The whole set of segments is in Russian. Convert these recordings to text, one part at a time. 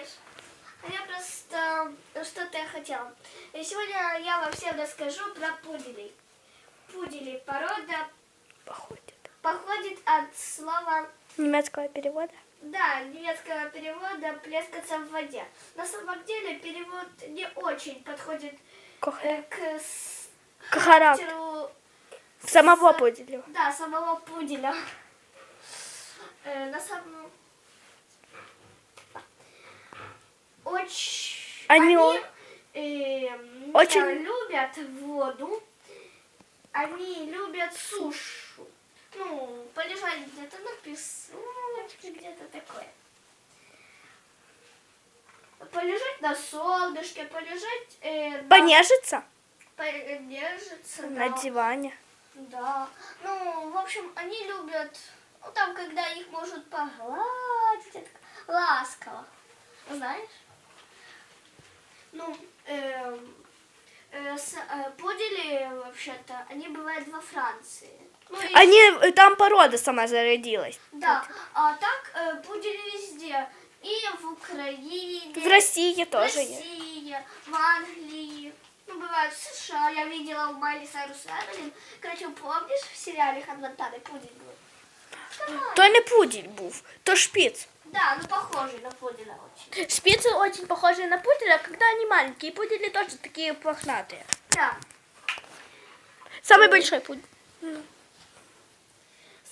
знаешь, а я просто что-то я хотела. И сегодня я вам всем расскажу про пуделей. Пудели порода Походит. походит от слова Немецкого перевода. Да, немецкого перевода плескаться в воде. На самом деле перевод не очень подходит э, к с- характеру. Самого пуделя. да, самого пуделя. Э, на самом Они о- э, очень- любят воду. Они любят сушу. Ну, полежать где-то на песочке, где-то такое. Полежать на солнышке, полежать э, на- Понежиться понежиться, на да. диване. Да. Ну, в общем, они любят, ну, там, когда их может погладить, ласково. Знаешь? Ну, эм, э, с- э, пудели, вообще-то, они бывают во Франции. Ну, и- Они, э, там порода сама зародилась. Да, а так э, пудели везде. И в Украине, В России в тоже есть. России, в Англии. Ну, бывает в США. Я видела у Майли Сайрус Эвелин. Короче, помнишь в сериале Ханвантары пудель был? То не пудель був, то шпиц. Да, ну похожий на пуделя очень. Шпицы очень похожи на пуделя, когда они маленькие. Пудели тоже такие похнатые. Да. Самый большой пудель.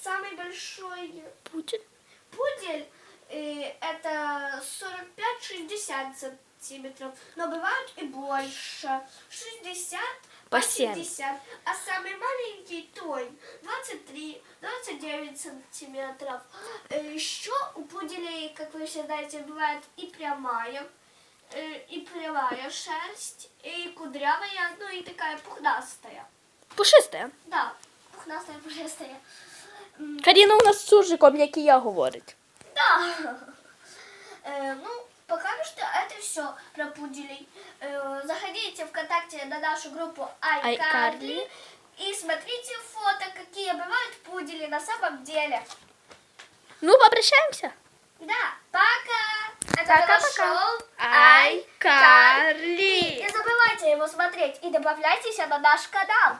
Самый большой Пудель. пудель э, это 45-60 сантиметров. Но бывают и больше. 60 По по 70. 70. А самый маленький той 23-29 сантиметров. Э, Еще у пуделей, как вы все знаете, бывает и прямая, э, и прямая шерсть, и кудрявая, ну и такая пухнастая. Пушистая. Да, пухнастая, пушистая. М, Каріна у нас з суржиком, як і я говорить. Да. Э, ну, пока что это все про пуделей. Э, заходите ВКонтакте на нашу группу iCarly iCarly. и смотрите фото, какие бывают пудели на самом деле. Ну, попрощаємося. Пока-пока. шоу iCarly. Не забывайте его смотреть и добавляйтесь на наш канал.